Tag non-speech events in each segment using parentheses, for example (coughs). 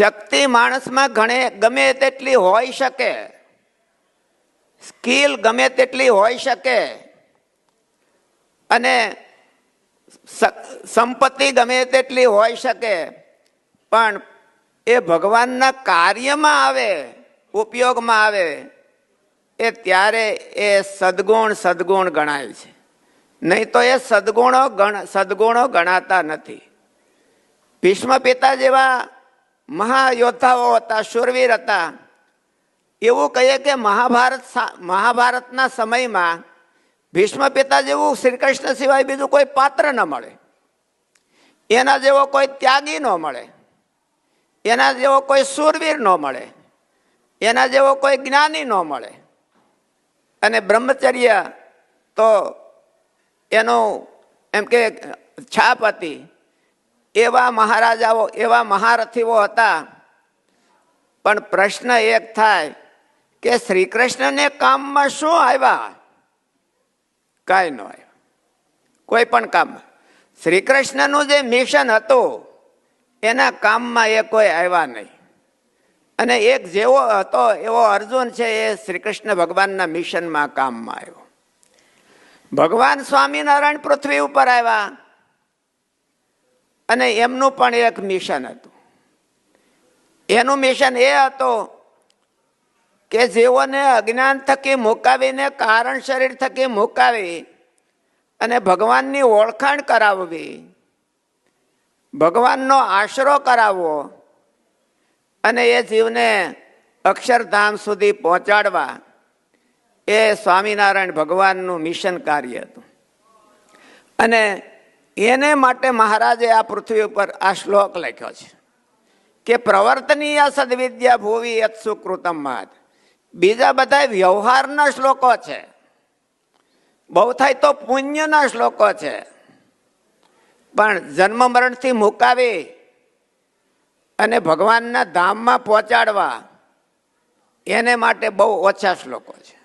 શક્તિ માણસમાં ઘણે ગમે તેટલી હોઈ શકે. સ્કિલ ગમે તેટલી હોઈ શકે. અને સંપત્તિ ગમે તેટલી હોઈ શકે. પણ એ ભગવાનના કાર્યમાં આવે, ઉપયોગમાં આવે, એ ત્યારે એ સદગુણ સદગુણ ગણાય છે. નહીં તો એ સદગુણો ગણ, સદગુણો ગણાતા નથી. ભીષ્મ પિતા જેવા મહાયોદ્ધાઓ હતા, શૂરવીર હતા. એવું કહીએ કે મહાભારત મહાભારતના સમયમાં ભીષ્મ પિતા જેવું શ્રી કૃષ્ણ સિવાય બીજું કોઈ પાત્ર ન મળે. એના જેવો કોઈ ત્યાગી ન મળે. એના જેવો કોઈ શૂરવીર ન મળે. એના જેવો કોઈ જ્ઞાની ન મળે. અને બ્રહ્મચર્ય તો એનું એમ કે છાપ હતી. એવા મહારાજાઓ, એવા મહારથીઓ હતા. પણ પ્રશ્ન એક થાય કે શ્રી કૃષ્ણને કામમાં શું આવ્યા? કાંઈ ન આવ્યું. કોઈ પણ કામમાં. શ્રી કૃષ્ણનું જે મિશન હતું, એના કામમાં એ કોઈ આવ્યા નહીં. અને એક જેવો હતો, એવો અર્જુન છે, એ શ્રી કૃષ્ણ ભગવાનના મિશનમાં કામમાં આવ્યો. ભગવાન સ્વામિનારાયણ પૃથ્વી ઉપર આવ્યા. અને એમનું પણ એક મિશન હતું. એનું મિશન એ હતું કે જેઓને અજ્ઞાન થકી મુકાવીને કારણ શરીર થકી મુકાવી અને ભગવાનની ઓળખાણ કરાવવી, ભગવાનનો આશરો કરાવવો અને એ જીવને અક્ષરધામ સુધી પહોંચાડવા એ સ્વામિનારાયણ ભગવાનનું મિશન કાર્ય હતું. અને એને માટે મહારાજે આ પૃથ્વી ઉપર આ શ્લોક લખ્યો છે કે પ્રવર્તનીય સદવિદ્યા ભૂવી યત્સુકૃતમ માત બીજા બધા વ્યવહારના શ્લોકો છે. બહુ થાય તો પુણ્યના શ્લોકો છે. પણ જન્મ મરણથી મુકાવી અને ભગવાનના ધામમાં પહોંચાડવા એને માટે બહુ ઓછા શ્લોકો છે.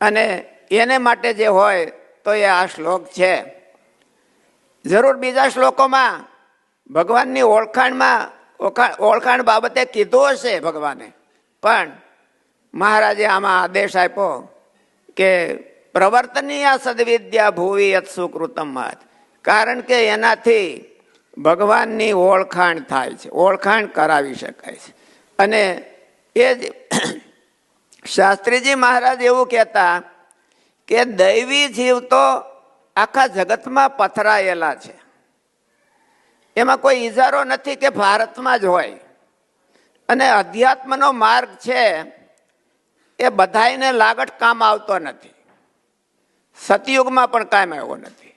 અને એને માટે જે હોય તો એ આ શ્લોક છે. જરૂર બીજા શ્લોકોમાં ભગવાનની ઓળખાણમાં ઓળખાણ બાબતે કીધું હશે ભગવાને. પણ મહારાજે આમાં આદેશ આપ્યો કે પ્રવર્તનીય સદવિદ્યા ભૂવી યત્સુકૃતમ મત. કારણ કે એનાથી ભગવાનની ઓળખાણ થાય છે, ઓળખાણ કરાવી શકાય છે. અને એ જ (clears throat) શાસ્ત્રીજી મહારાજ એવું કહેતા કે દૈવી જીવ તો આખા જગતમાં પથરાયેલા છે. એમાં કોઈ ઇજારો નથી કે ભારતમાં જ હોય. અને અધ્યાત્મનો માર્ગ છે એ બધાયને લાગટ કામ આવતો નથી. સતયુગમાં પણ કામ આવ્યો નથી.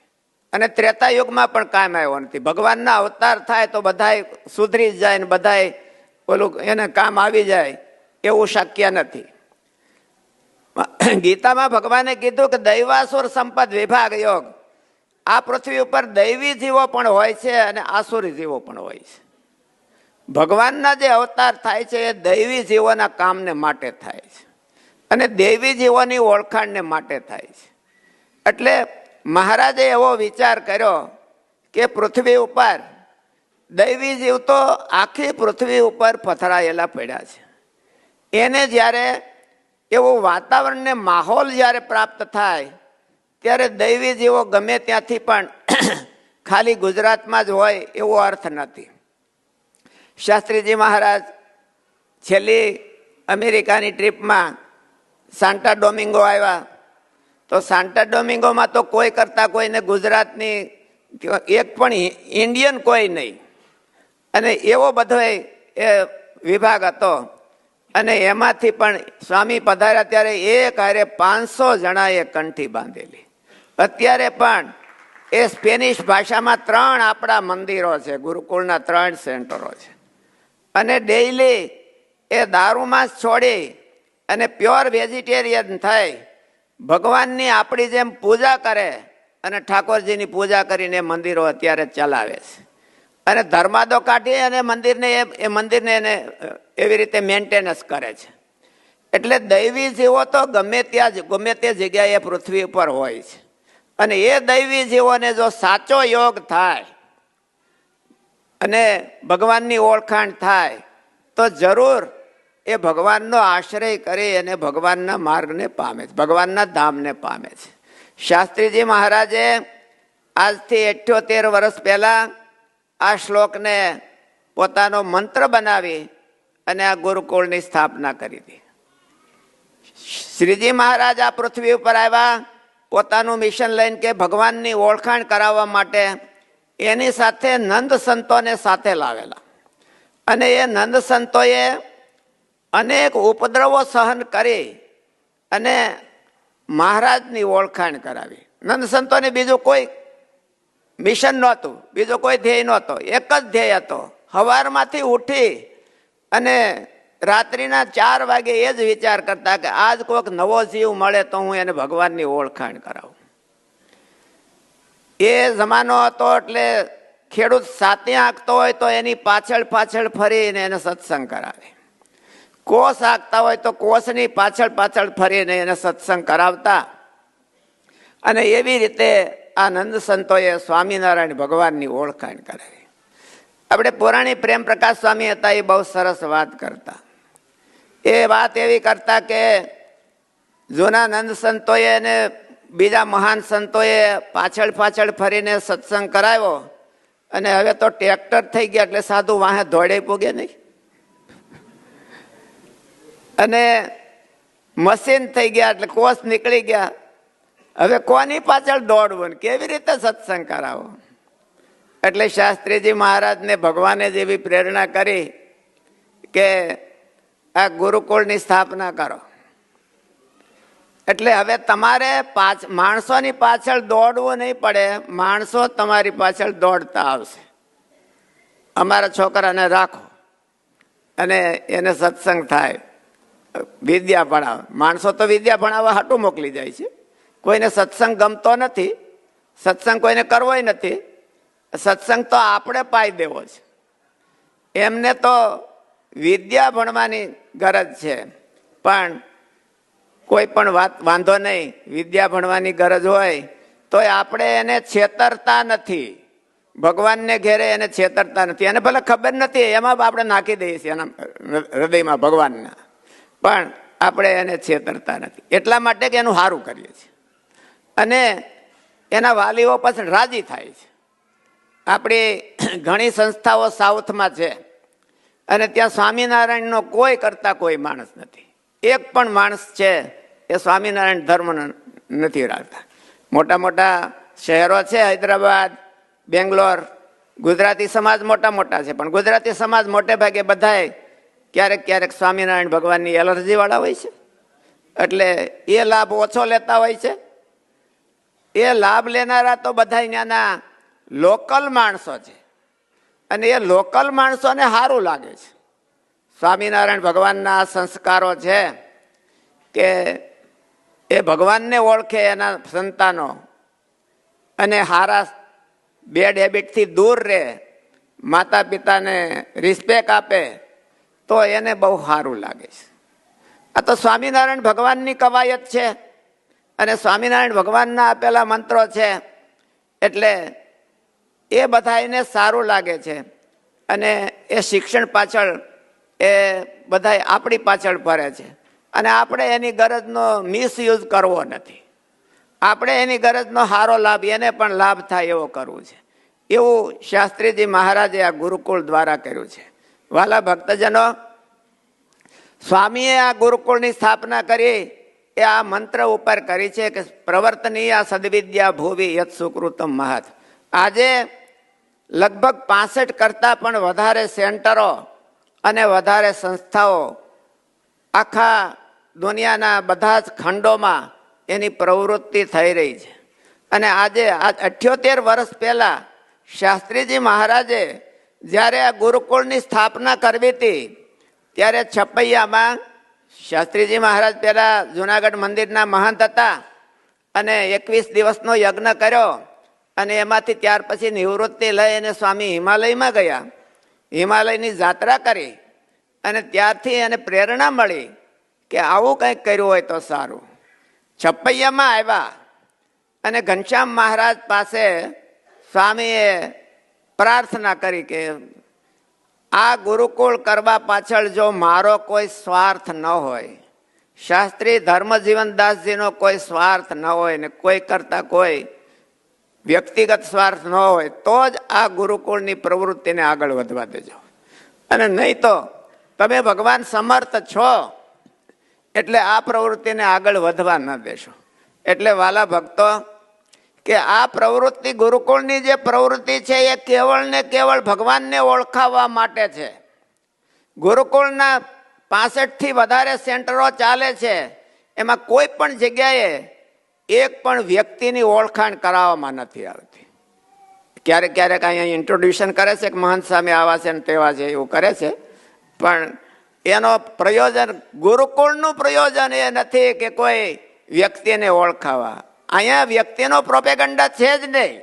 અને ત્રેતા યુગમાં પણ કામ આવ્યો નથી. ભગવાનના અવતાર થાય તો બધાય સુધરી જાય ને બધાય ઓલું એને કામ આવી જાય એવું શક્ય નથી. (coughs) ગીતામાં ભગવાને કીધું કે દૈવાસુર સંપદ વિભાગ યોગ. આ પૃથ્વી ઉપર દૈવી જીવો પણ હોય છે અને આસુરી જીવો પણ હોય છે. ભગવાનના જે અવતાર થાય છે એ દૈવી જીવોના કામને માટે થાય છે. અને દૈવી જીવોની ઓળખાણને માટે થાય છે. એટલે મહારાજે એવો વિચાર કર્યો કે પૃથ્વી ઉપર દૈવી જીવ તો આખી પૃથ્વી ઉપર પથરાયેલા પડ્યા છે. એને જ્યારે એવું વાતાવરણને માહોલ જ્યારે પ્રાપ્ત થાય, ત્યારે દૈવી જેવો ગમે ત્યાંથી પણ (clears throat) ખાલી ગુજરાતમાં જ હોય એવો અર્થ નથી. શાસ્ત્રીજી મહારાજ છેલ્લી અમેરિકાની ટ્રીપમાં સાન્ટા ડોમિંગો આવ્યા. તો સાન્ટા ડોમિંગોમાં તો કોઈ કરતાં કોઈને ગુજરાતની એક પણ ઇન્ડિયન કોઈ નહીં. અને એવો બધો એ વિભાગ હતો. અને એમાંથી પણ સ્વામી પધાર્યા ત્યારે એક હારે પાંચસો જણાએ કંઠી બાંધેલી. અત્યારે પણ એ સ્પેનિશ ભાષામાં ત્રણ આપણા મંદિરો છે, ગુરુકુળના ત્રણ સેન્ટરો છે. અને ડેઈલી એ દારૂમાં છોડી અને પ્યોર વેજીટેરિયન થઈ ભગવાનની આપણી જેમ પૂજા કરે અને ઠાકોરજીની પૂજા કરીને મંદિરો અત્યારે ચલાવે છે. અને ધર્માદો કાઢી અને મંદિરને એ એ મંદિરને એને એવી રીતે મેન્ટેનન્સ કરે છે. એટલે દૈવી જીવો તો ગમે ત્યાં જ- ગમે તે જગ્યાએ પૃથ્વી ઉપર હોય છે. અને એ દૈવી જીવોને જો સાચો યોગ થાય અને ભગવાનની ઓળખાણ થાય, તો જરૂર એ ભગવાનનો આશ્રય કરી અને ભગવાનના માર્ગને પામે છે, ભગવાનના ધામને પામે છે. શાસ્ત્રીજી મહારાજે આજથી અઠ્યોતેર વર્ષ પહેલા આ શ્લોકને પોતાનો મંત્ર બનાવી અને આ ગુરુકુળની સ્થાપના કરી હતી શ્રીજી મહારાજ આ પૃથ્વી ઉપર આવ્યા, પોતાનું મિશન લઈને કે ભગવાનની ઓળખાણ કરાવવા માટે એની સાથે નંદ સંતોને સાથે લાવેલા. અને એ નંદ સંતોએ અનેક ઉપદ્રવો સહન કરી અને મહારાજની ઓળખાણ કરાવી. નંદ સંતોને બીજું કોઈ મિશન નહોતું, બીજો કોઈ ધ્યેય નહોતો, એક જ ધ્યેય હતો. સવારમાંથી ઉઠી અને રાત્રિના ચાર વાગે એ જ વિચાર કરતા કે આજ કોઈક નવો જીવ મળે તો હું એને ભગવાનની ઓળખાણ કરાવું. એ જમાનો હતો એટલે ખેડૂત સાતે આંકતો હોય તો એની પાછળ પાછળ ફરીને એને સત્સંગ કરાવે. કોષ આંકતા હોય તો કોષની પાછળ પાછળ ફરીને એને સત્સંગ કરાવતા. અને એવી રીતે આ નંદ સંતોએ સ્વામિનારાયણ ભગવાનની ઓળખાણ કરાવી. આપણે પુરાણી પ્રેમ પ્રકાશ સ્વામી હતા, એ બહુ સરસ વાત કરતા. એ વાત એવી કરતા કે જૂના નંદ સંતોએ અને બીજા મહાન સંતોએ પાછળ પાછળ ફરીને સત્સંગ કરાવ્યો અને હવે તો ટ્રેક્ટર થઈ ગયા એટલે સાધુ વાહે દોડે પૂગે નહીં. અને મશીન થઈ ગયા એટલે કોષ નીકળી ગયા. હવે કોની પાછળ દોડવું કેવી રીતે સત્સંગ કરાવો? એટલે શાસ્ત્રીજી મહારાજને ભગવાને જેવી પ્રેરણા કરી કે આ ગુરુકુળની સ્થાપના કરો. એટલે હવે તમારે પાછ, માણસોની પાછળ દોડવું નહીં પડે, માણસો તમારી પાછળ દોડતા આવશે. અમારા છોકરાને રાખો. અને એને સત્સંગ થાય. વિદ્યા ભણાવે. માણસો તો વિદ્યા ભણાવવા હાટું મોકલી જાય છે. કોઈને સત્સંગ ગમતો નથી, સત્સંગ કોઈને કરવોય નથી, સત્સંગ તો આપણે પાઈ દેવો છે. એમને તો વિદ્યા ભણવાની ગરજ છે, પણ કોઈ પણ વાત, વાંધો નહીં, વિદ્યા ભણવાની ગરજ હોય તો આપણે એને છેતરતા નથી. ભગવાનને ઘેરે એને છેતરતા નથી. એને ભલે ખબર નથી, એમાં આપણે નાખી દઈએ છીએ એના હૃદયમાં ભગવાનના. પણ આપણે એને છેતરતા નથી. એટલા માટે કે એનું સારું કરીએ છીએ. અને એના વાલીઓ પાછળ રાજી થાય છે. આપણી (clears throat) ઘણી સંસ્થાઓ સાઉથમાં છે અને ત્યાં સ્વામિનારાયણનો કોઈ કરતા કોઈ માણસ નથી. એક પણ માણસ છે, એ સ્વામિનારાયણ ધર્મ નથી રાખતા. મોટા મોટા શહેરો છે, હૈદરાબાદ, બેંગ્લોર, ગુજરાતી સમાજ મોટા મોટા છે, પણ ગુજરાતી સમાજ મોટે ભાગે બધાય ક્યારેક ક્યારેક સ્વામિનારાયણ ભગવાનની એલર્જીવાળા હોય છે. એટલે એ લાભ ઓછો લેતા હોય છે એ લાભ લેનારા તો બધા ત્યાંના લોકલ માણસો છે. અને એ લોકલ માણસોને સારું લાગે છે. સ્વામિનારાયણ ભગવાનના સંસ્કારો છે કે એ ભગવાનને ઓળખે એના સંતાનો. અને હારા બેડ હેબિટથી દૂર રહે માતા પિતાને રિસ્પેક્ટ આપે, તો એને બહુ સારું લાગે છે. આ તો સ્વામિનારાયણ ભગવાનની કવાયત છે. અને સ્વામિનારાયણ ભગવાનના આપેલા મંત્રો છે, એટલે એ બધા એને સારું લાગે છે. અને એ શિક્ષણ પાછળ એ બધા આપણી પાછળ ફરે છે. અને આપણે એની ગરજનો મિસયુઝ કરવો નથી. આપણે એની ગરજનો સારો લાભ, એને પણ લાભ થાય એવો કરવું છે. એવું શાસ્ત્રીજી મહારાજે આ ગુરુકુળ દ્વારા કર્યું છે. વાલા ભક્તજનો, સ્વામીએ આ ગુરુકુળની સ્થાપના કરી એ આ મંત્ર ઉપર કરી છે કે પ્રવર્તનીય સદવિદ્યા ભૂવી યત સુકૃતમ મહત આજે લગભગ પાસઠ કરતાં પણ વધારે સેન્ટરો અને વધારે સંસ્થાઓ આખા દુનિયાના બધા જ ખંડોમાં એની પ્રવૃત્તિ થઈ રહી છે. અને આજે આ અઠ્યોતેર વર્ષ પહેલાં શાસ્ત્રીજી મહારાજે જ્યારે આ ગુરુકુળની સ્થાપના કરવી હતી, ત્યારે છપૈયામાં શાસ્ત્રીજી મહારાજ પહેલા જુનાગઢ મંદિરના મહંત હતા અને એકવીસ દિવસનો યજ્ઞ કર્યો અને એમાંથી ત્યાર પછી નિવૃત્તિ લઈ અને સ્વામી હિમાલયમાં ગયા. હિમાલયની જાત્રા કરી અને ત્યારથી એને પ્રેરણા મળી કે આવું કંઈક કર્યું હોય તો સારું. છપૈયામાં આવ્યા અને ઘનશ્યામ મહારાજ પાસે સ્વામીએ પ્રાર્થના કરી કે આ ગુરુકુળ કરવા પાછળ જો મારો કોઈ સ્વાર્થ ન હોય, શાસ્ત્રી ધર્મજીવનદાસજીનો કોઈ સ્વાર્થ ન હોય ને કોઈ કરતા કોઈ વ્યક્તિગત સ્વાર્થ ન હોય, તો જ આ ગુરુકુળની પ્રવૃત્તિને આગળ વધવા દેજો. અને નહીં તો તમે ભગવાન સમર્થ છો, એટલે આ પ્રવૃત્તિને આગળ વધવા ન દેશો. એટલે વાલા ભક્તો કે આ પ્રવૃત્તિ ગુરુકુળની જે પ્રવૃત્તિ છે એ કેવળ ને કેવળ ભગવાનને ઓળખાવવા માટે છે. ગુરુકુળના પાસઠથી વધારે સેન્ટરો ચાલે છે. એમાં કોઈ પણ જગ્યાએ એક પણ વ્યક્તિની ઓળખાણ કરાવવામાં નથી આવતી. ક્યારેક ક્યારેક અહીંયા ઇન્ટ્રોડ્યુશન કરે છે કે મહંત સ્વામી આવા છે ને તેવા છે એવું કરે છે. પણ એનો પ્રયોજન ગુરુકુળનું પ્રયોજન એ નથી કે કોઈ વ્યક્તિને ઓળખાવા. અહીંયા વ્યક્તિનો પ્રોપેગંડા છે જ નહીં.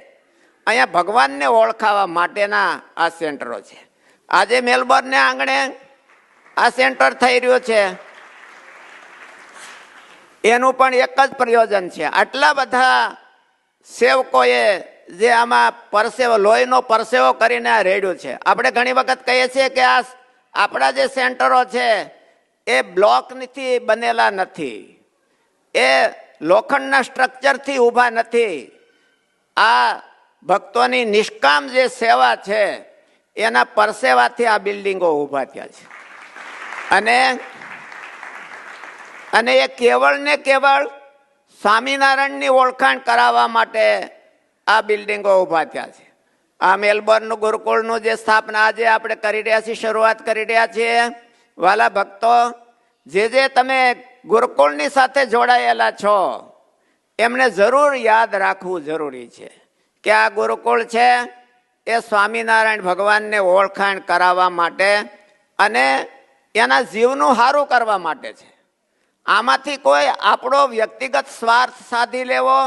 અહીંયા ભગવાનને ઓળખાવા માટેના આ સેન્ટરો છે. આજે મેલબોર્નને આંગણે આ સેન્ટર થઈ રહ્યું છે. એનું પણ એક જ પ્રયોજન છે. આટલા બધા સેવકોએ જે આમાં પરસેવો, લોહીનો પરસેવો કરીને આ રેડ્યું છે. આપણે ઘણી વખત કહીએ છીએ કે આ આપણા જે સેન્ટરો છે, એ બ્લોકથી બનેલા નથી. એ લોખંડના સ્ટ્રક્ચરથી ઊભા નથી. આ ભક્તોની નિષ્કામ જે સેવા છે, એના પરસેવાથી આ બિલ્ડિંગો ઊભા થયા છે. અને અને એ કેવળ ને કેવળ સ્વામિનારાયણની ઓળખાણ કરાવવા માટે આ બિલ્ડિંગો ઊભા થયા છે. આ મેલબોર્નનું ગુરુકુળનું જે સ્થાપના આજે આપણે કરી રહ્યા છીએ, શરૂઆત કરી રહ્યા છીએ. વાલા ભક્તો, જે જે તમે ગુરુકુળની સાથે જોડાયેલા છો. એમને જરૂર યાદ રાખવું જરૂરી છે કે આ ગુરુકુળ છે એ સ્વામિનારાયણ ભગવાનને ઓળખાણ કરાવવા માટે અને એના જીવનું સારું કરવા માટે છે. આમાંથી કોઈ આપણો વ્યક્તિગત સ્વાર્થ સાધી લેવો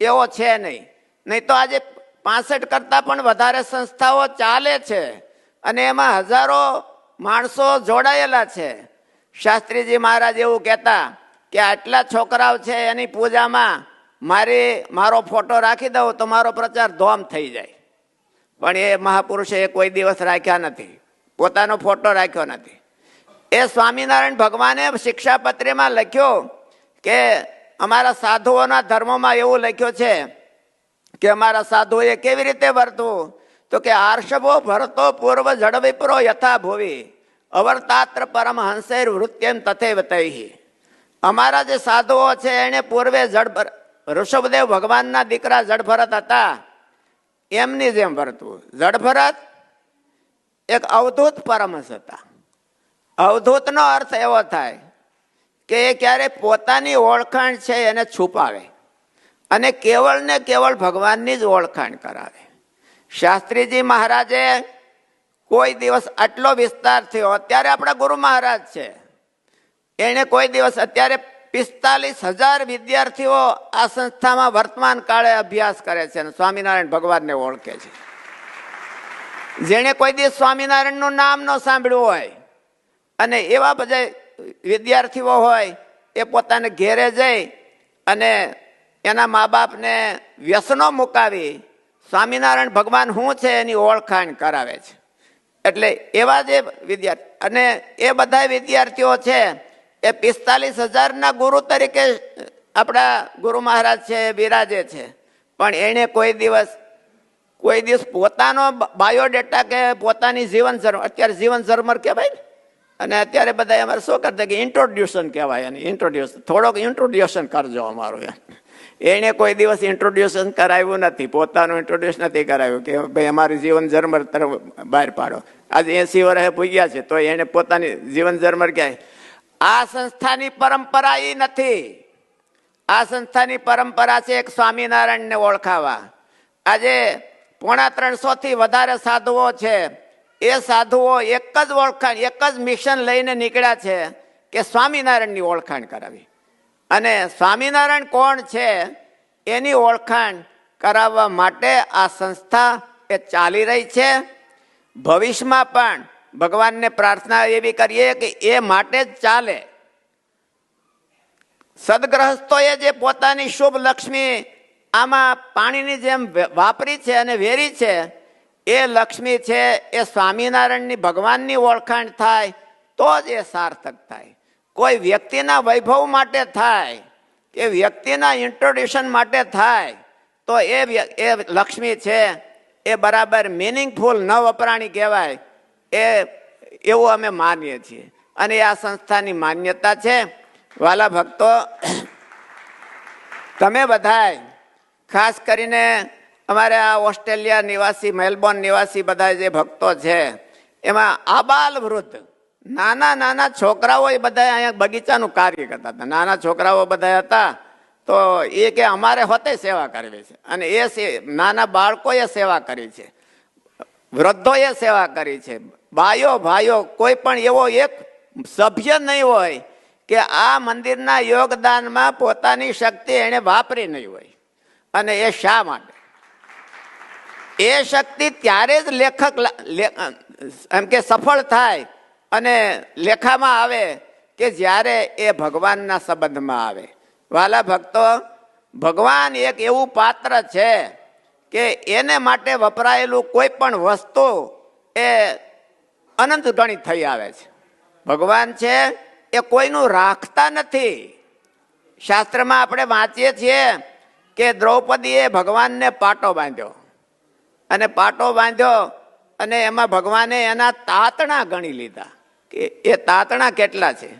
એવો છે નહીં. નહીં તો આજે પાસઠ કરતાં પણ વધારે સંસ્થાઓ ચાલે છે અને એમાં હજારો માણસો જોડાયેલા છે. શાસ્ત્રીજી મહારાજ એવું કહેતા કે આટલા છોકરાઓ છે એની પૂજામાં મારી, મારો ફોટો રાખી દઉં તો મારો પ્રચાર ધોમ થઈ જાય. પણ એ મહાપુરુષે કોઈ દિવસ રાખ્યા નથી. પોતાનો ફોટો રાખ્યો નથી. એ સ્વામિનારાયણ ભગવાને શિક્ષાપત્રીમાં લખ્યો કે અમારા સાધુઓના ધર્મમાં એવું લખ્યું છે કે અમારા સાધુએ કેવી રીતે વર્તવું તો કે આર્ષભો ભરતો પૂર્વ જડ વિપ્રો યથા ભુવી. અવરતાત્ર પરમહંસેર વૃત્યમ તથે વતૈહી અમારા જે સાધુઓ છે, એને પૂર્વે જડ ઋષભદેવ ભગવાનના દીકરા જડભરત હતા. એમની જેમ વર્તવું. જડભરત એક અવધૂત પરમહંસ હતા. અવધૂતનો અર્થ એવો થાય કે એ ક્યારે પોતાની ઓળખાણ છે, એને છુપાવે અને કેવળ ને કેવળ ભગવાનની જ ઓળખાણ કરાવે. શાસ્ત્રીજી મહારાજે કોઈ દિવસ આટલો વિસ્તાર થયો, અત્યારે આપણા ગુરુ મહારાજ છે. એણે કોઈ દિવસ અત્યારે પિસ્તાલીસ હજાર વિદ્યાર્થીઓ આ સંસ્થામાં વર્તમાન કાળે અભ્યાસ કરે છે અને સ્વામિનારાયણ ભગવાનને ઓળખે છે. જેણે કોઈ દિવસ સ્વામિનારાયણનું નામ ન સાંભળ્યું હોય અને એવા બધા વિદ્યાર્થીઓ હોય, એ પોતાને ઘેરે જઈ અને એના મા બાપને વ્યસનો મુકાવી સ્વામિનારાયણ ભગવાન શું છે એની ઓળખાણ કરાવે છે. એટલે એવા જે વિદ્યાર્થી અને એ બધા વિદ્યાર્થીઓ છે, એ પિસ્તાલીસ હજારના ગુરુ તરીકે આપણા ગુરુ મહારાજ છે, એ બિરાજે છે. પણ એણે કોઈ દિવસ કોઈ દિવસ પોતાનો બાયોડેટા કે પોતાની જીવન ઝરમર અત્યારે જીવન ઝરમર કહેવાય ને? અને અત્યારે બધા અમારે શું કરતા કે ઇન્ટ્રોડ્યુશન કહેવાય એને ઇન્ટ્રોડ્યુસ થોડોક ઇન્ટ્રોડ્યુશન કરજો અમારું એણે કોઈ દિવસ ઇન્ટ્રોડ્યુશન કરાવ્યું નથી. પોતાનું ઇન્ટ્રોડ્યુસ નથી કરાવ્યું કે ભાઈ અમારું જીવન જર્મર તરફ બહાર પાડો. આજે એસી વર્ષે ભૂગ્યા છે, તો એણે પોતાની જીવન જર્મર ક્યાંય. આ સંસ્થાની પરંપરા એ નથી. આ સંસ્થાની પરંપરા છે એક સ્વામિનારાયણને ઓળખાવા. આજે પોણા ત્રણસોથી વધારે સાધુઓ છે. એ સાધુઓ એક જ ઓળખાણ, એક જ મિશન લઈને નીકળ્યા છે કે સ્વામિનારાયણની ઓળખાણ કરાવી. અને સ્વામિનારાયણ કોણ છે એની ઓળખાણ કરાવવા માટે આ સંસ્થા એ ચાલી રહી છે. ભવિષ્યમાં પણ ભગવાનને પ્રાર્થના એવી કરીએ કે એ માટે જ ચાલે. સદગ્રહસ્થોએ જે પોતાની શુભ લક્ષ્મી આમાં પાણીની જેમ વાપરી છે અને વેરી છે, એ લક્ષ્મી છે એ સ્વામિનારાયણની ભગવાનની ઓળખાણ થાય તો જ એ સાર્થક થાય. કોઈ વ્યક્તિના વૈભવ માટે થાય, કે વ્યક્તિના ઇન્ટ્રોડ્યુશન માટે થાય, તો એ એ લક્ષ્મી છે, એ બરાબર મિનિંગફુલ ન વપરાણી કહેવાય, એ, એવું અમે માનીએ છીએ. અને આ સંસ્થાની માન્યતા છે. વાલા ભક્તો, તમે બધાય, ખાસ કરીને અમારે આ ઓસ્ટ્રેલિયા નિવાસી, મેલબોર્ન નિવાસી બધા જે ભક્તો છે, એમાં આબાલ વૃદ્ધ નાના નાના છોકરાઓ એ બધા અહીંયા બગીચાનું કાર્ય કરતા હતા. નાના છોકરાઓ બધા હતા તો એ કે અમારે હોતે સેવા કરવી છે. અને એ નાના બાળકોએ સેવા કરી છે. વૃદ્ધોએ સેવા કરી છે. બાયો ભાઈઓ, કોઈ પણ એવો એક સભ્ય નહીં હોય કે આ મંદિરના યોગદાનમાં પોતાની શક્તિ એણે વાપરી નહીં હોય. અને એ શા માટે? એ શક્તિ ત્યારે જ લેખક એમ કે સફળ થાય અને લેખામાં આવે કે જ્યારે એ ભગવાનના સંબંધમાં આવે. વાલા ભક્તો, ભગવાન એક એવું પાત્ર છે કે એને માટે વપરાયેલું કોઈ પણ વસ્તુ એ અનંત ગણિત થઈ આવે છે. ભગવાન છે એ કોઈનું રાખતા નથી. શાસ્ત્રમાં આપણે વાંચીએ છીએ કે દ્રૌપદીએ ભગવાનને પાટો બાંધ્યો. અને પાટો બાંધ્યો અને એમાં ભગવાને એના તાતણા ગણી લીધા. કે એ તાતણા કેટલા છે?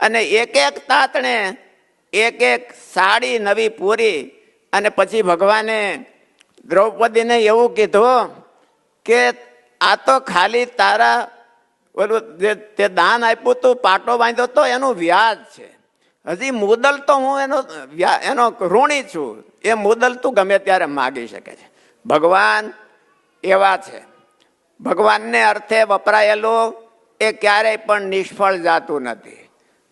અને એક એક તાતણે એક એક સાડી નવી પૂરી અને પછી ભગવાને દ્રૌપદીને એવું કીધું કે આ તો ખાલી તારા ઓલું જે તે દાન આપ્યું તું, પાટો બાંધ્યો તો એનું વ્યાજ છે. હજી મુદલ તો હું એનો એનો ઋણી છું. એ મુદલ તું ગમે ત્યારે માગી શકે છે. ભગવાન એવા છે. ભગવાનને અર્થે વપરાયેલું એ ક્યારેય પણ નિષ્ફળ જાતું નથી.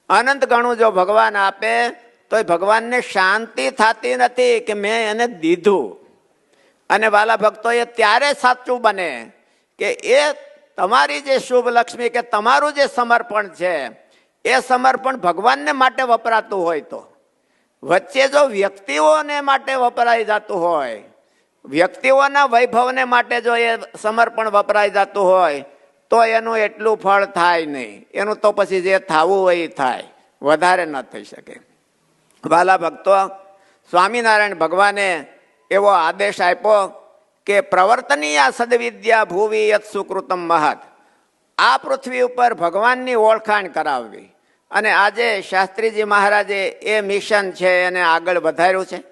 અનંત ગણું જો ભગવાન આપે તો એ ભગવાનને શાંતિ થતી નથી કે મેં એને દીધું. અને વાલા ભક્તો એ ત્યારે સાચું બને કે એ તમારી જે શુભ લક્ષ્મી કે તમારું જે સમર્પણ છે, એ સમર્પણ ભગવાનને માટે વપરાતું હોય તો. વચ્ચે જો વ્યક્તિઓને માટે વપરાઈ જતું હોય, વ્યક્તિઓના વૈભવને માટે જો એ સમર્પણ વપરાઈ જતું હોય તો એનું એટલું ફળ થાય નહીં. એનું તો પછી જે થવું હોય એ થાય. વધારે ન થઈ શકે. વાલા ભક્તો, સ્વામિનારાયણ ભગવાને એવો આદેશ આપ્યો કે પ્રવર્તનીય સદવિદ્યા ભૂવી યત સુકૃતમ મહત આ પૃથ્વી ઉપર ભગવાનની ઓળખાણ કરાવવી. અને આજે શાસ્ત્રીજી મહારાજે એ મિશન છે એને આગળ વધાર્યું છે.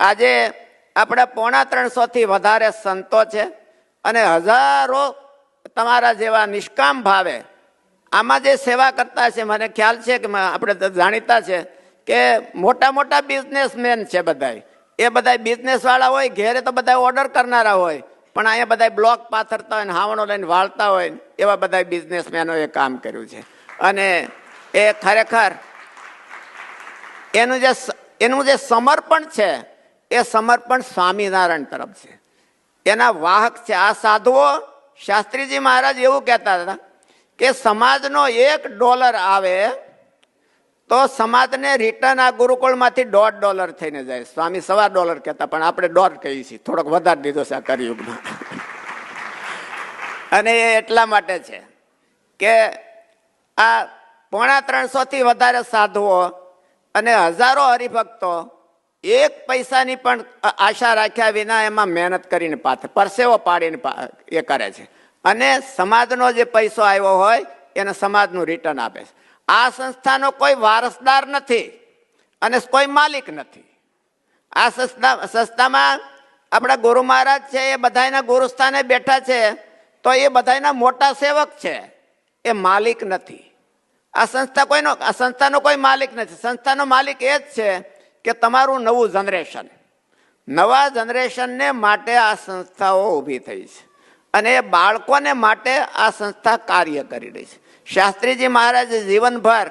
આજે આપણા પોણા ત્રણસોથી વધારે સંતો છે. અને હજારો તમારા જેવા નિષ્કામ ભાવે આમાં જે સેવા કરતા છે, મને ખ્યાલ છે કે આપણે જાણીતા છે કે મોટા મોટા બિઝનેસમેન છે બધાય. એ બધા બિઝનેસવાળા હોય, ઘેરે તો બધા ઓર્ડર કરનારા હોય, પણ અહીંયા બધા બ્લોક પાથરતા હોય ને હાવણો લઈને વાળતા હોય એવા બધા બિઝનેસમેનોએ કામ કર્યું છે. અને એ ખરેખર એનું જે એનું જે સમર્પણ છે, એ સમર્પણ સ્વામિનારાયણ તરફ છે. એના વાહક છે. આ સાધુઓ શાસ્ત્રીજી મહારાજ એવું કહેતા હતા કે સમાજનો એક ડોલર આવે તો સમાજને રિટર્ન આ ગુરુકુળમાંથી દોઢ ડોલર થઈને જાય. સ્વામી સવા ડોલર કહેતા, પણ આપણે દોઢ કહીએ છીએ. થોડોક વધારે દીધો છે આ કરિયુગમાં. અને એ એટલા માટે છે કે આ પોણા ત્રણસોથી વધારે સાધુઓ અને હજારો હરિભક્તો એક પૈસાની પણ આશા રાખ્યા વિના એમાં મહેનત કરીને પાથર પરસેવો પાડીને એ કરે છે. અને સમાજનો જે પૈસો આવ્યો હોય, એને સમાજનું રિટર્ન આપે છે. આ સંસ્થાનો કોઈ વારસદાર નથી અને કોઈ માલિક નથી. આ સંસ્થા, સંસ્થામાં આપણા ગુરુ મહારાજ છે, એ બધાના ગુરુસ્થાને બેઠા છે, તો એ બધાના મોટા સેવક છે, એ માલિક નથી. આ સંસ્થા કોઈનો, આ સંસ્થાનો કોઈ માલિક નથી. સંસ્થાનો માલિક એ જ છે કે તમારું નવું જનરેશન. નવા જનરેશનને માટે આ સંસ્થાઓ ઊભી થઈ છે. અને એ બાળકોને માટે આ સંસ્થા કાર્ય કરી રહી છે. શાસ્ત્રીજી મહારાજે જીવનભર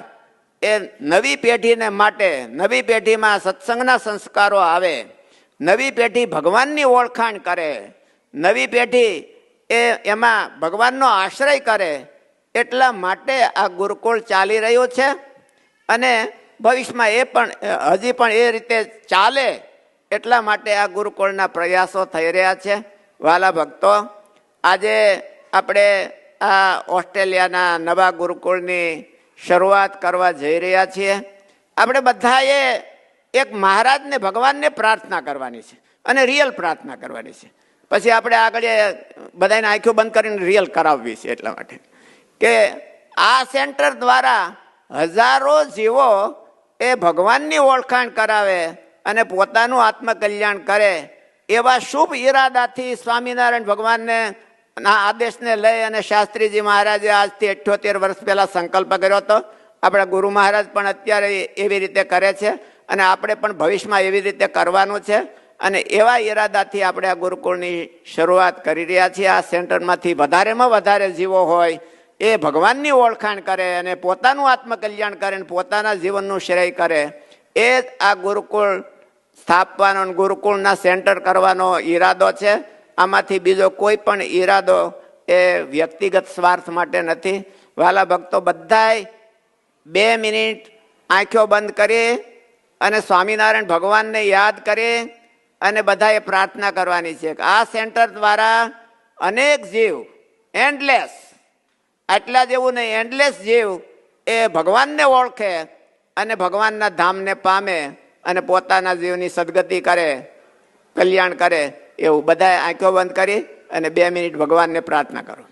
એ નવી પેઢીને માટે, નવી પેઢીમાં સત્સંગના સંસ્કારો આવે, નવી પેઢી ભગવાનની ઓળખાણ કરે, નવી પેઢી એ એમાં ભગવાનનો આશ્રય કરે, એટલા માટે આ ગુરુકુળ ચાલી રહ્યું છે. અને ભવિષ્યમાં એ પણ હજી પણ એ રીતે ચાલે એટલા માટે આ ગુરુકુળના પ્રયાસો થઈ રહ્યા છે. વાલા ભક્તો, આજે આપણે આ ઓસ્ટ્રેલિયાના નવા ગુરુકુળની શરૂઆત કરવા જઈ રહ્યા છીએ. આપણે બધાએ એક મહારાજને, ભગવાનને પ્રાર્થના કરવાની છે અને રિયલ પ્રાર્થના કરવાની છે. પછી આપણે આગળ બધાને આંખો બંધ કરીને રિયલ કરાવવી છે એટલા માટે. કે આ સેન્ટર દ્વારા હજારો જીવો એ ભગવાનની ઓળખાણ કરાવે અને પોતાનું આત્મકલ્યાણ કરે, એવા શુભ ઈરાદાથી સ્વામિનારાયણ ભગવાનને ના આદેશને લઈ અને શાસ્ત્રીજી મહારાજે આજથી અઠ્યોતેર વર્ષ પહેલાં સંકલ્પ કર્યો હતો. આપણા ગુરુ મહારાજ પણ અત્યારે એવી રીતે કરે છે અને આપણે પણ ભવિષ્યમાં એવી રીતે કરવાનું છે અને એવા ઈરાદાથી આપણે આ ગુરુકુળની શરૂઆત કરી રહ્યા છીએ. આ સેન્ટરમાંથી વધારેમાં વધારે જીવો હોય એ ભગવાનની ઓળખાણ કરે અને પોતાનું આત્મકલ્યાણ કરે અને પોતાના જીવનનું શ્રેય કરે, એ જ આ ગુરુકુળ સ્થાપવાનો ગુરુકુળના સેન્ટર કરવાનો ઈરાદો છે. આમાંથી બીજો કોઈ પણ ઈરાદો એ વ્યક્તિગત સ્વાર્થ માટે નથી. વાલા ભક્તો બધાય બે મિનિટ આંખો બંધ કરી અને સ્વામિનારાયણ ભગવાનને યાદ કરી અને બધાએ પ્રાર્થના કરવાની છે આ સેન્ટર દ્વારા અનેક જીવ એન્ડલેસ આટલા જેવું નહીં એન્ડલેસ જીવ એ ભગવાનને ઓળખે અને ભગવાનના ધામને પામે અને પોતાના જીવની સદગતિ કરે, કલ્યાણ કરે, એવું બધા આંખો બંધ કરી અને બે મિનિટ ભગવાનને પ્રાર્થના કરો.